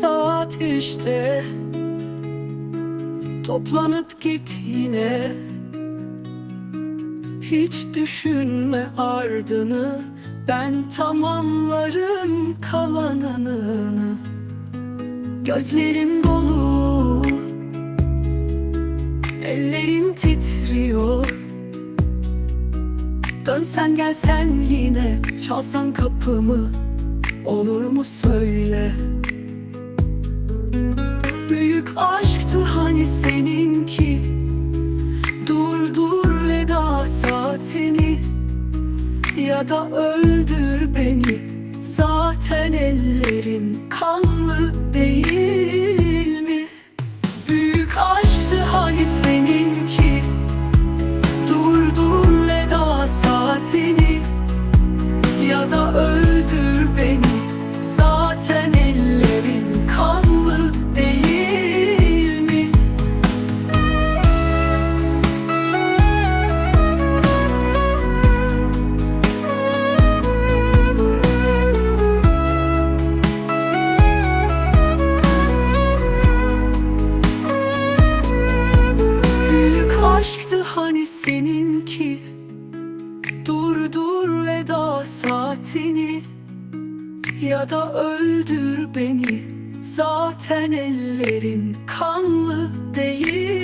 saat işte Toplanıp git yine. Hiç düşünme ardını Ben tamamlarım kalanını. Gözlerim dolu. Ellerim titriyor. Dönsen gelsen yine Çalsan kapımı Olur mu söyle saatini Ya da öldür beni. Zaten ellerin kanlı Dur dur veda saatini Ya da öldür beni. Zaten ellerin kanlı değil